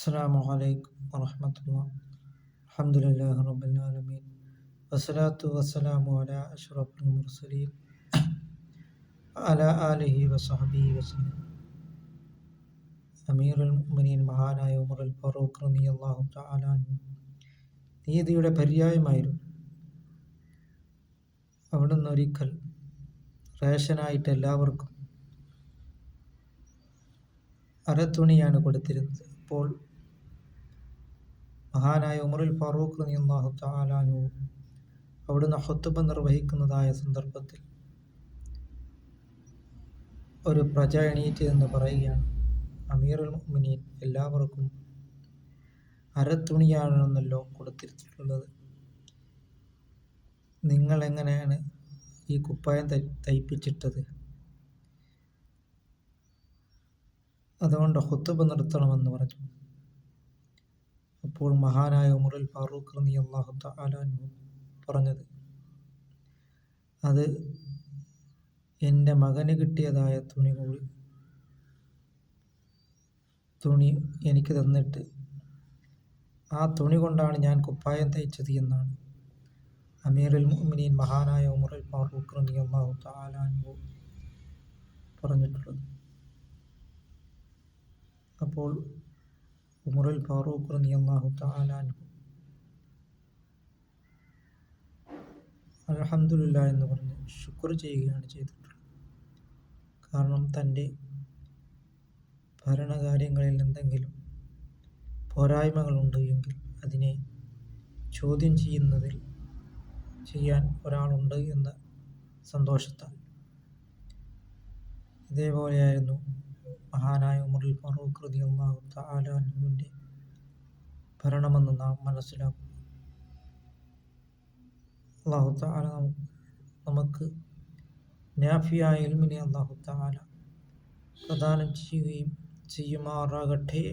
السلام عليكم ورحمة الله الحمد لله رب العالمين والصلاة والسلام على أشرف المرسلين على آله وصحبه وسلم അമീറുൽ മുമിനീൻ മഹാനായ ഉമറുൽ ഫറൂഖ് റനി അള്ളാഹു താലാനു നീതിയുടെ പര്യായമായിരുന്നു അവിടുന്ന് ഒരിക്കൽ റേഷനായിട്ട് എല്ലാവർക്കും അരത്തുണിയാണ് കൊടുത്തിരുന്നത് അപ്പോൾ മഹാനായ ഉമറുൽ ഫാറൂഖ് അള്ളാഹു താലാനു അവിടുന്ന് ഹൊത്തുബ നിർവഹിക്കുന്നതായ സന്ദർഭത്തിൽ ഒരു പ്രജ എണീറ്റ് എന്ന് പറയുകയാണ് അമീറുൽ മുഅ്മിനീൻ എല്ലാവർക്കും അരത്തുണിയാണെന്നല്ലോ കൊടുത്തിട്ടുള്ളത്. നിങ്ങൾ എങ്ങനെയാണ് ഈ കുപ്പായം തയ്പ്പിച്ചിട്ടത്? അതുകൊണ്ട് ഹുത്തുബ നിർത്തണമെന്ന് പറഞ്ഞു. അപ്പോൾ മഹാനായ ഉമറുൽ ഫാറൂഖ് റനി അള്ളാഹു താലാനു പറഞ്ഞത് അത് എന്റെ മകന് കിട്ടിയതായ തുണി കൂടി തുണി എനിക്ക് തന്നിട്ട് ആ തുണി കൊണ്ടാണ് ഞാൻ കുപ്പായം തയ്ച്ചത് എന്നാണ്. അമീറുൽ മുഅ്മിനീൻ മഹാനായ ഉമറുൽ ഫാറൂഖ് റതി അള്ളാഹു താലാനു പറഞ്ഞിട്ടുള്ളത്. അപ്പോൾ ഉമറുൽ ഫാറൂഖ് റളിയല്ലാഹു തആല അൻഹു. അൽഹംദുലില്ലാഹ് എന്ന് പറഞ്ഞ് ശുക്ർ ചെയ്യുകയാണ് ചെയ്തിട്ടുള്ളത്. കാരണം തന്റെ ഭരണകാര്യങ്ങളിൽ എന്തെങ്കിലും പോരായ്മകളുണ്ട് എങ്കിൽ അതിനെ ചോദ്യം ചെയ്യുന്നതിൽ ചെയ്യാൻ ഒരാളുണ്ട് എന്ന സന്തോഷത്താൽ. ഇതേപോലെയായിരുന്നു മഹാനായ ഉമറിൽ ഫറൂഖ് റതി അള്ളാഹു താലാനുവിന്റെ ഭരണമെന്ന് നാം മനസ്സിലാക്കും അള്ളാഹു താല നമുക്ക് നാഫിയായ ഇൽമിനെ അള്ളാഹു താല പ്രദാനം ചെയ്യുകയും ചെയ്യുമാറാകട്ടെ.